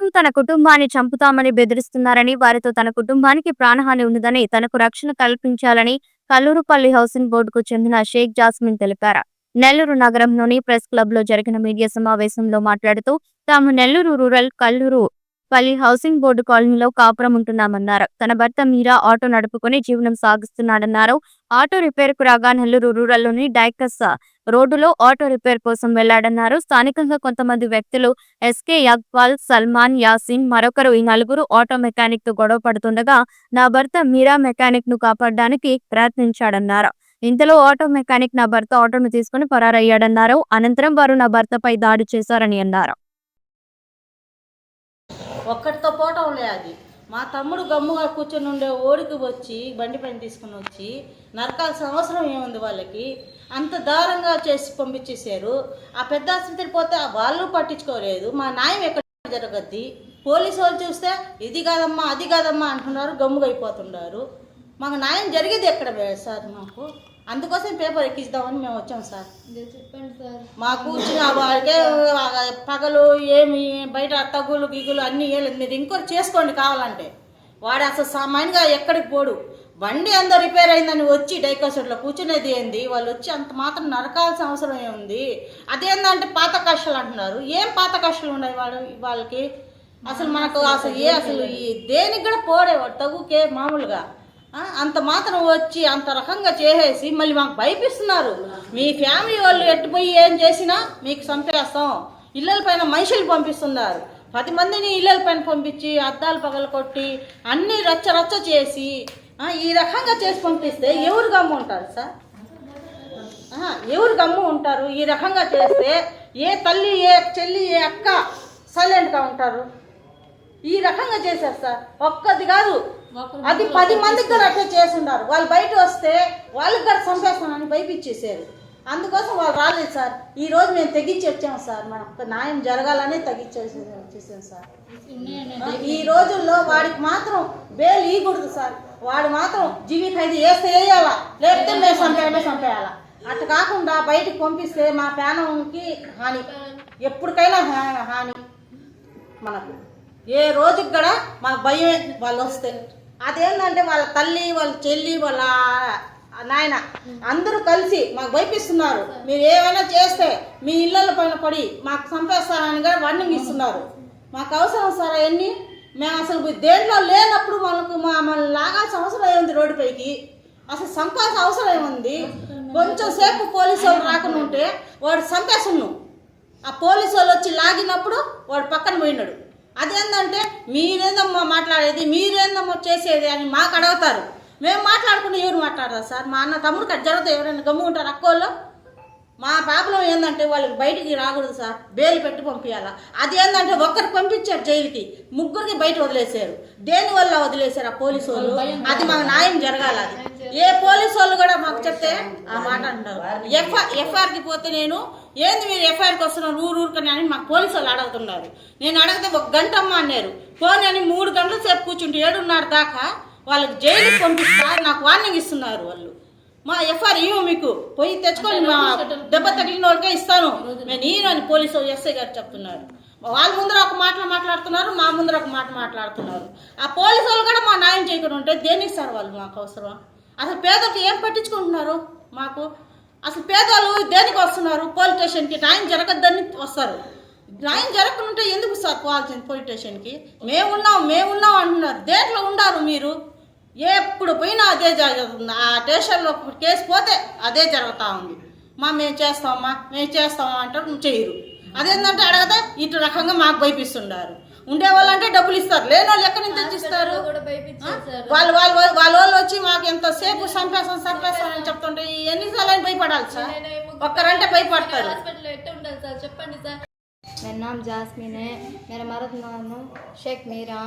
ఎలాగూ తన కుటుంబాన్ని చంపుతామని బెదిరిస్తున్నారని వారితో తన కుటుంబానికి ప్రాణహాని ఉన్నదని తనకు రక్షణ కల్పించాలని కల్లూరుపల్లి హౌసింగ్ బోర్డుకు చెందిన షేక్ జాస్మిన్ తెలిపారు. నెల్లూరు నగరంలోని ప్రెస్ క్లబ్లో జరిగిన మీడియా సమావేశంలో మాట్లాడుతూ తాము నెల్లూరు రూరల్ కల్లూరు పల్లి హౌసింగ్ బోర్డు కాలనీలో కాపురం ఉంటున్నామన్నారు. తన భర్త మీరా ఆటో నడుపుకొని జీవనం సాగిస్తున్నాడన్నారు. ఆటో రిపేర్కు రాగా నెల్లూరు రూరల్లోని డైకస్ రోడ్డులో ఆటో రిపేర్ కోసం వెళ్ళాడన్నారు. స్థానికంగా కొంతమంది వ్యక్తులు ఎస్కే యక్వాల్ సల్మాన్ యాసిన్ మరొకరు ఈ నలుగురు ఆటో మెకానిక్తో గొడవ పడుతుండగా నా భర్త మీరా మెకానిక్ను కాపాడడానికి ప్రయత్నించాడన్నారు. ఇంతలో ఆటో మెకానిక్ నా భర్త ఆటోను తీసుకుని పరారయ్యాడన్నారు అనంతరం వారు నా భర్తపై దాడి చేశారని అన్నారు. ఒక్కటితో పోవటం లే అది. మా తమ్ముడు గమ్ముగా కూర్చొని ఉండే ఓడికి వచ్చి బండి పైన తీసుకుని వచ్చి నరకాల్సిన అవసరం ఏముంది వాళ్ళకి? అంత దారంగా చేసి పంపించేశారు. ఆ పెద్ద ఆసుపత్రి పోతే వాళ్ళు పట్టించుకోలేదు. మా న్యాయం ఎక్కడ జరగద్ది? పోలీసు వాళ్ళు చూస్తే ఇది కాదమ్మా అది కాదమ్మా అంటున్నారు గమ్ముగా అయిపోతున్నారు మాకు న్యాయం జరిగేది ఎక్కడ సార్ మాకు? అందుకోసం పేపర్ ఎక్కిద్దామని మేము వచ్చాం సార్. మాకు వచ్చిన వాడికే పగలు ఏమి బయట తగులు గిగులు అన్నీ వేయలేదు మీరు ఇంకోటి చేసుకోండి కావాలంటే. వాడు అసలు సామాన్యంగా ఎక్కడికి పోడు. బండి అంతా రిపేర్ అయిందని వచ్చి డైకోసెట్లో కూర్చునేది ఏంది? వాళ్ళు వచ్చి అంత మాత్రం నరకాల్సిన అవసరం ఏముంది? అదేందంటే పాత కష్టాలు అంటున్నారు. ఏం పాత కష్టాలు ఉన్నాయి వాడు వాళ్ళకి? అసలు మనకు అసలు ఏ అసలు దేనికి కూడా పోడేవాడు తగుకే మామూలుగా. అంత మాత్రం వచ్చి అంత రకంగా చేసేసి మళ్ళీ మాకు భయపిస్తున్నారు. మీ ఫ్యామిలీ వాళ్ళు ఎట్టుపోయి ఏం చేసినా మీకు చంపేస్తాం ఇళ్ళల పైన మనుషులు పంపిస్తున్నారు. పది మందిని ఇళ్ళల పైన పంపించి అద్దాలు పగలు కొట్టి అన్ని రచ్చ రచ్చ చేసి ఈ రకంగా చేసి పంపిస్తే ఎవరు గమ్ము ఉంటారు సార్? ఎవరు గమ్ము ఉంటారు? ఈ రకంగా చేస్తే ఏ తల్లి ఏ చెల్లి ఏ అక్క సైలెంట్గా ఉంటారు? ఈ రకంగా చేశారు సార్. ఒక్కది కాదు అది పది మందికి కూడా అట్లా చేస్తున్నారు వాళ్ళు బయట వస్తే వాళ్ళకి కూడా చంపేస్తానని భయపించేశారు అందుకోసం వాళ్ళు రాలేదు సార్. ఈ రోజు మేము తెగించి వచ్చాము సార్. మనకు న్యాయం జరగాలనే తగ్గించేసి వచ్చేసాం సార్. ఈ రోజుల్లో వాడికి మాత్రం బెయిల్ ఇవ్వకూడదు సార్. వాడు మాత్రం జీవి ఖైదీ వేస్తే వేయాలా లేకపోతే మేము చంపేయాలే చంపేయాలా అట్లా కాకుండా బయటికి పంపిస్తే మా ప్రాణంకి హాని. ఎప్పటికైనా హాని మనకు. ఏ రోజుకి కూడా మనకు భయమే. వాళ్ళు వస్తే అదేంటంటే వాళ్ళ తల్లి వాళ్ళ చెల్లి వాళ్ళ నాయన అందరూ కలిసి మాకు భయపిస్తున్నారు. మీరు ఏమైనా చేస్తే మీ ఇళ్ళ పైన పడి మాకు చంపేస్తారని కూడా వార్నింగ్ ఇస్తున్నారు. మాకు అవసరం సార్ అవన్నీ. మేము అసలు దేంట్లో లేనప్పుడు మనకు మా లాగాల్సిన అవసరం ఏముంది రోడ్డుపైకి అసలు చంపాల్సిన అవసరం ఏముంది? కొంచెం సేపు పోలీసు వాళ్ళు రాకుండా ఉంటే వాడు చంపేస్తున్నాం ఆ పోలీసు వాళ్ళు వచ్చి లాగినప్పుడు వాడు పక్కన పోయినాడు. అదేంటంటే మీరేందమ్మా మాట్లాడేది? మీరేందమ్మా చేసేది అని మాకు అడుగుతారు. మేము మాట్లాడుకుంటే ఎవరు మాట్లాడతారు సార్? మా అన్న తమ్ముడు కట్ జరిగితే ఎవరైనా గమ్ము ఉంటారు అక్కోళ్ళు? మా ప్రాబ్లం ఏంటంటే వాళ్ళకి బయటికి రాకూడదు సార్. బెయిల్ పెట్టి పంపించాలా అది ఏంటంటే ఒక్కరికి పంపించారు జైలుకి. ముగ్గురికి బయట వదిలేశారు. దేని వల్ల వదిలేశారు ఆ పోలీసు వాళ్ళు? అది మాకు న్యాయం జరగాలి అది. ఏ పోలీసు వాళ్ళు కూడా మాకు చెప్తే ఆ మాట అంటారు. ఎఫ్ఆర్ ఎఫ్ఐఆర్కి పోతే నేను ఏంది మీరు ఎఫ్ఐఆర్కి వస్తున్నారు? ఊరు ఊరుకని అని మాకు పోలీసు వాళ్ళు అడుగుతున్నారు. నేను అడిగితే ఒక గంట అమ్మ అన్నారు. ఫోన్ అని మూడు గంటల సేపు కూర్చుంటే ఏడున్నర దాకా వాళ్ళకి జైలుకి పంపిస్తా నాకు వార్నింగ్ ఇస్తున్నారు వాళ్ళు. మా ఎఫ్ఆర్ ఇవ్వ మీకు. పోయి తెచ్చుకొని మా దెబ్బ తగిలిన వాళ్ళకే ఇస్తాను. నేను ఈయన అని పోలీసు ఎస్ఐ గారు చెప్తున్నారు. వాళ్ళ ముందర ఒక మాట మాట్లాడుతున్నారు మా ముందర ఒక మాట మాట్లాడుతున్నారు. ఆ పోలీసు వాళ్ళు కూడా మా న్యాయం చేయకుండా ఉంటే దేనికి సార్ వాళ్ళు మాకు అవసరం? అసలు పేదలకు ఏం పట్టించుకుంటున్నారు మాకు? అసలు పేదవాళ్ళు దేనికి వస్తున్నారు? పోలీస్ స్టేషన్కి న్యాయం జరగద్దని వస్తారు. న్యాయం జరగకుంటే ఎందుకు సార్ పోవాల్సింది పోలీస్ స్టేషన్కి? మేమున్నాం మేమున్నాం అంటున్నారు. దేంట్లో ఉండారు మీరు? ఎప్పుడు పోయినా అదే జరుగుతుంది. ఆ స్టేషన్లో కేసు పోతే అదే జరుగుతూ ఉంది. మా మేము చేస్తామమ్మా మేము చేస్తామా అంటారు చేయరు. అదేంటంటే అడగతే ఇటు రకంగా మాకు భయపిస్తుండారు ఉండే వాళ్ళంటే డబ్బులు ఇస్తారు లేని వాళ్ళు ఎక్కడి నుంచి తెచ్చిస్తారు ఆ? వాళ్ళు వాళ్ళు వాళ్ళ వాళ్ళు వచ్చి మాకు ఎంతసేపు చంపేస్తాం చంపేస్తాం అని చెప్తుంటే ఎన్నిసార్లు అని భయపడాలి సార్ ఒక్కరంటే భయపడతారు मेरा नाम जासमीन है मेरा मर्द नाम शेख मीरा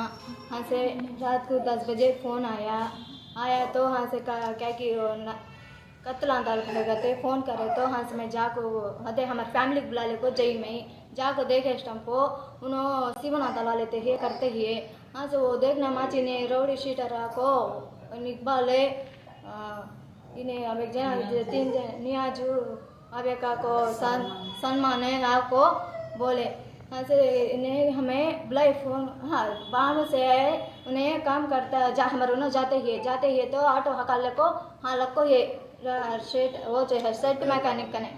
वहाँ से रात को दस बजे फ़ोन आया आया तो वहाँ से कहा क्या कि वो न- कत्ला लगा थे फ़ोन करे तो वहाँ से मैं जाको अदे हमारे फैमिली को बुला ले को जई में जाको देखे टाइम को उन्होंने सीवना दला लेते ही करते ही। हाँ से वो देखना माची ने रौड़ी शीटर को निकबाले। इन्हें अब एक जना तीन जन नियाजू अब एक को सन सन्मान आपको बोले। हाँ से इन्हें हमें बुलाए फ़ोन हाँ बाहर से उन्हें काम करता जा हमारे उन्हें जाते ही जाते ही तो ऑटो हकाले को हाँ लको ये सेट वो जो है सेट मैकेनिक कने।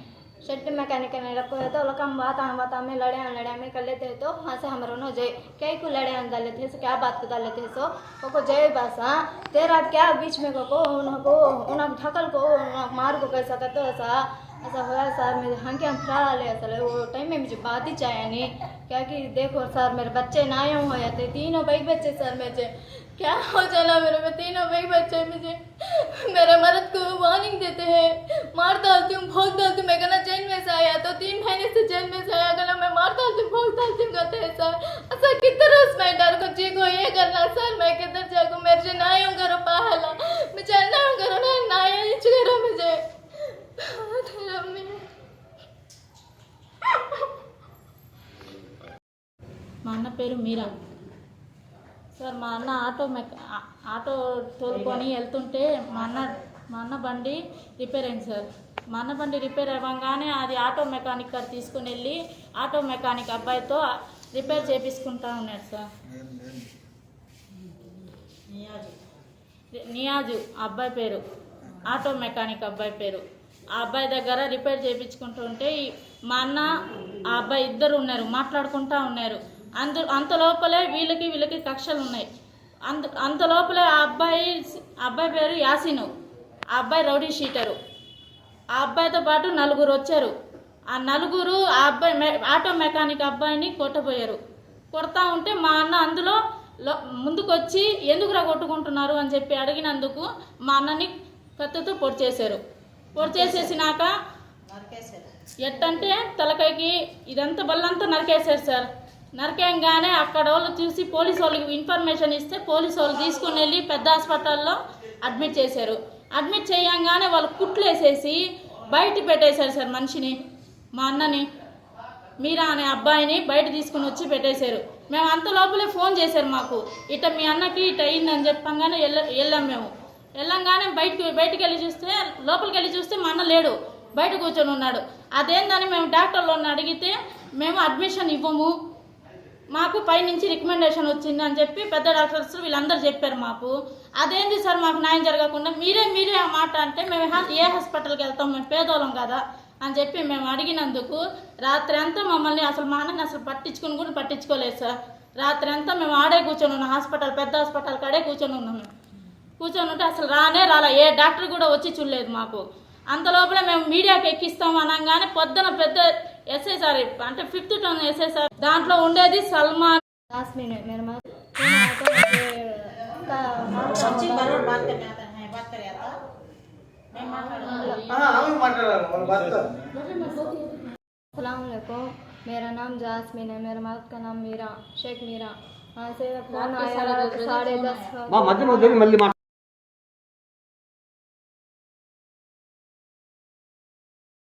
सेट मैकेनिक कने रखो है तो लोग हम बात हम बात में लड़े लड़े में कर लेते हैं तो वहाँ से हमारे उन्होंने जय क्या को लड़े डाल लेते हैं सो क्या बात को डाल हैं, सो वो को जय बस हाँ? तेरा क्या बीच में को उनको उन्हें ढकल को, उन्हें मार को कैसा करते हो ऐसा ऐसा हुआ सर मेरे हाँ के हम खड़ा ले असल वो टाइम में मुझे बात ही चाहिए नहीं। क्या कि देखो सर मेरे बच्चे नायम हो जाते तीनों भाई बच्चे सर मुझे क्या हो जाना मेरे में, तीनों भाई बच्चे मुझे? मेरे मर्द को वार्निंग देते हैं। मार डालती हूँ भोग डालती हूँ मैं कहना, जेल में से आया तो तीन महीने से जेल में से आया। कहना, मैं मार डालती हूँ भोग डालती हूँ कहते हैं ऐसा कितना उसमें डर को जी మా అన్న ఆటో మెక ఆటో తోలుకొని వెళ్తుంటే మా అన్న మా అన్న బండి రిపేర్ అయింది సార్. మా అన్న బండి రిపేర్ అవ్వగానే అది ఆటో మెకానిక్ గారు తీసుకుని వెళ్ళి ఆటో మెకానిక్ అబ్బాయితో రిపేర్ చేపించుకుంటా ఉన్నాడు సార్. నియాజు. అబ్బాయి పేరు. ఆటో మెకానిక్ అబ్బాయి పేరు. ఆ అబ్బాయి దగ్గర రిపేర్ చేయించుకుంటూ ఉంటే మా అన్న ఆ అబ్బాయి ఇద్దరు ఉన్నారు మాట్లాడుకుంటా ఉన్నారు. అందు అంత లోపలే వీళ్ళకి వీళ్ళకి కక్షలు ఉన్నాయి. అంత అంత లోపలే ఆ అబ్బాయి అబ్బాయి పేరు యాసిను. ఆ అబ్బాయి రౌడీ షీటరు. ఆ అబ్బాయితో పాటు నలుగురు వచ్చారు. ఆ నలుగురు ఆ అబ్బాయి ఆటో మెకానిక్ అబ్బాయిని కొట్టబోయారు. కొడతా ఉంటే మా అన్న అందులో ముందుకొచ్చి ఎందుకురా కొట్టుకుంటున్నారు అని చెప్పి అడిగినందుకు మా అన్నని కత్తితో పొడి చేశారు. పొడి చేసేసినాక ఎట్టంటే తలకాయకి ఇదంతా బల్లంతా నరికేశారు సార్. నరకంగానే అక్కడ వాళ్ళు చూసి పోలీసు వాళ్ళకి ఇన్ఫర్మేషన్ ఇస్తే పోలీసు వాళ్ళు తీసుకుని వెళ్ళి పెద్ద హాస్పిటల్లో అడ్మిట్ చేశారు. అడ్మిట్ చేయంగానే వాళ్ళు కుట్లు వేసేసి బయట పెట్టేశారు సార్ మనిషిని మా అన్నని మీరా అనే అబ్బాయిని బయట తీసుకుని వచ్చి పెట్టేశారు. మేము అంత లోపలే ఫోన్ చేశారు మాకు. ఇట మీ అన్నకి ఇట అయిందని చెప్పంగానే వెళ్ళ వెళ్ళాం మేము. వెళ్ళంగానే బయటకు బయటికి వెళ్ళి చూస్తే లోపలికి వెళ్ళి చూస్తే మా అన్న లేడు. బయట కూర్చొని ఉన్నాడు. అదేందని మేము డాక్టర్లను అడిగితే మేము అడ్మిషన్ ఇవ్వము. మాకు పైనుంచి రికమెండేషన్ వచ్చింది అని చెప్పి పెద్ద డాక్టర్స్ వీళ్ళందరూ చెప్పారు మాకు. అదేంది సార్ మాకు న్యాయం జరగకుండా మీరే మీరే ఆ మాట అంటే మేము ఏ హాస్పిటల్కి వెళ్తాం మేము పేదోళం కదా అని చెప్పి మేము అడిగినందుకు రాత్రి అంతా మమ్మల్ని అసలు మా అన్నని అసలు పట్టించుకుని కూడా పట్టించుకోలేదు సార్. రాత్రి అంతా మేము ఆడే కూర్చొని ఉన్నాం హాస్పిటల్ పెద్ద హాస్పిటల్ కాడే కూర్చొని ఉన్నాం మేము. కూర్చొని ఉంటే అసలు రానే రాలే ఏ డాక్టర్ కూడా వచ్చి చూడలేదు మాకు. అంత లోపల మేము మీడియాకి ఎక్కిస్తాం అనగానే పొద్దున పెద్ద ఎస్ఐ సార్ అంటే ఫిఫ్త్ టౌన్ ఎస్ఐ సార్ దాంట్లో ఉండేది సల్మాన్ दस मिनट मेरे माँ फोन आया तो मुझे का अलैक्म मेरा नाम जासमीन है मेरे मर्द का नाम मीरा शेख मीरा वहाँ से फोन आया साढ़े दस